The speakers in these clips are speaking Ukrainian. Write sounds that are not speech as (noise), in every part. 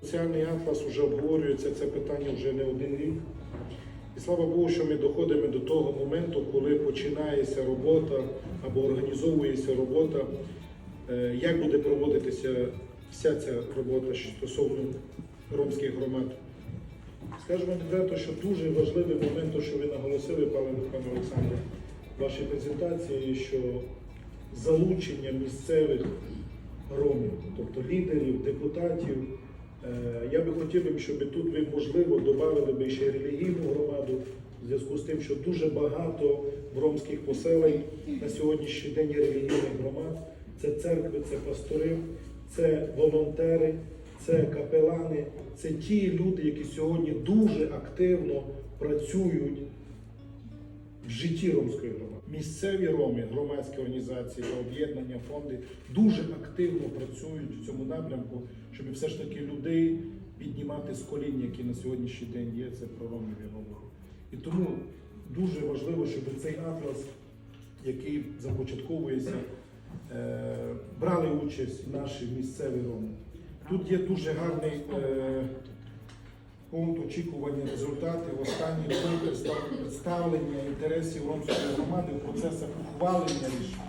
Соціальний атлас вже обговорюється це питання вже не один рік. І слава Богу, що ми доходимо до того моменту, коли починається робота або організовується робота, е, як буде проводитися вся ця робота стосовно ромських громад. Скажемо відверто, що дуже важливий момент, що ви наголосили, пане Олександре, в вашій презентації, що залучення місцевих ромів, тобто лідерів, депутатів. Е, Я би хотів, щоб тут ви, можливо, додали би ще релігійну громаду, в зв'язку з тим, що дуже багато в ромських поселень на сьогоднішній день є релігійних громад. Це церкви, це пастори, це волонтери, це капелани, це ті люди, які сьогодні дуже активно працюють в житті ромської громади. Місцеві роми, громадські організації та об'єднання, фонди дуже активно працюють в цьому напрямку, щоб все ж таки людей піднімати з колін, які на сьогоднішній день є, це про ромів і говорю. І тому дуже важливо, щоб цей атлас, який започатковується, е, брали участь наші місцеві роми. Тут є дуже гарний е, очікування результатів, останній той представлення інтересів ромської громади в процесах ухвалення рішень.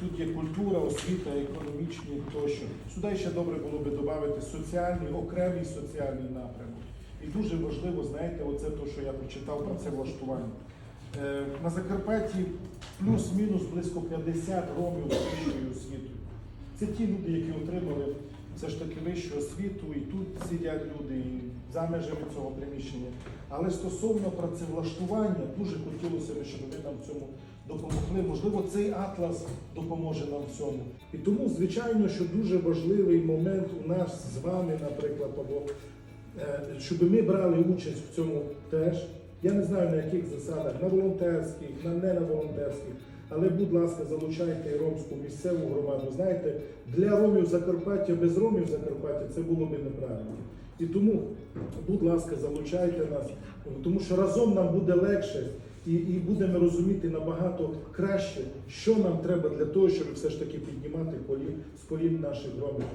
Тут є культура, освіта, економічні тощо. Сюди ще добре було би додати соціальний, окремий соціальний напрямок. І дуже важливо, знаєте, оце те, що я прочитав про це влаштування. Е, На Закарпатті плюс-мінус близько 50 ромів з вищою освітою. Це ті люди, які отримали все ж таки вищу освіту, і тут сидять люди, і за межами цього приміщення. Але стосовно працевлаштування, дуже хотілося б, щоб ви нам в цьому допомогли. Можливо, цей атлас допоможе нам в цьому. І тому, звичайно, що дуже важливий момент у нас з вами, наприклад, або е, щоб ми брали участь в цьому теж. Я не знаю на яких засадах, на волонтерських, на не на волонтерських. Але, будь ласка, залучайте ромську місцеву громаду. Знаєте, для ромів Закарпаття без ромів Закарпаття це було би неправильно. І тому, будь ласка, залучайте нас, тому що разом нам буде легше і, і будемо розуміти набагато краще, що нам треба для того, щоб все ж таки піднімати колін, з колін наших ромів.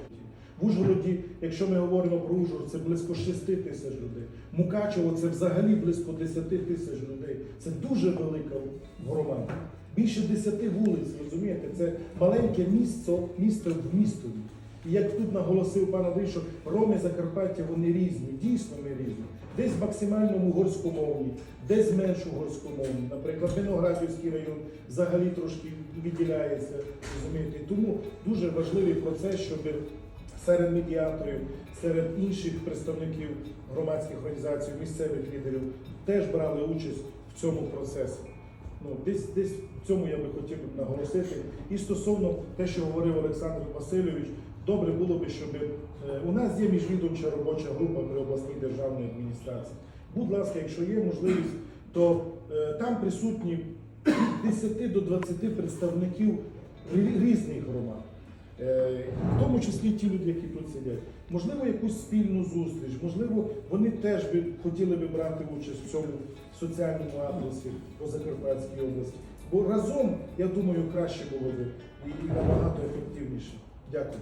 В Ужгороді, якщо ми говоримо про Ужгород, це близько 6 тисяч людей. Мукачево це взагалі близько 10 тисяч людей. Це дуже велика громада. Більше 10 вулиць, розумієте? Це маленьке місто, місто в містові. І як тут наголосив пан Андрій, роми Закарпаття вони різні, дійсно ми різні. Десь максимально угорськомовні, десь менш угорськомовні. Наприклад, Виноградівський район взагалі трошки виділяється. Розумієте? Тому дуже важливий процес, щоб серед медіаторів, серед інших представників громадських організацій, місцевих лідерів теж брали участь в цьому процесі. Ну, десь, десь в цьому я би хотів наголосити. І стосовно те, що говорив Олександр Васильович, добре було би, щоб е, у нас є міжвідомча робоча група при обласній державній адміністрації. Будь ласка, якщо є можливість, то е, там присутні (clears throat) від 10 до 20 представників різних громад. Е, В тому числі ті люди, які тут сидять. Можливо, якусь спільну зустріч, можливо, вони теж би хотіли би брати участь в цьому соціальному атласі по Закарпатській області. Бо разом, я думаю, краще було б і і набагато ефективніше. Дякую.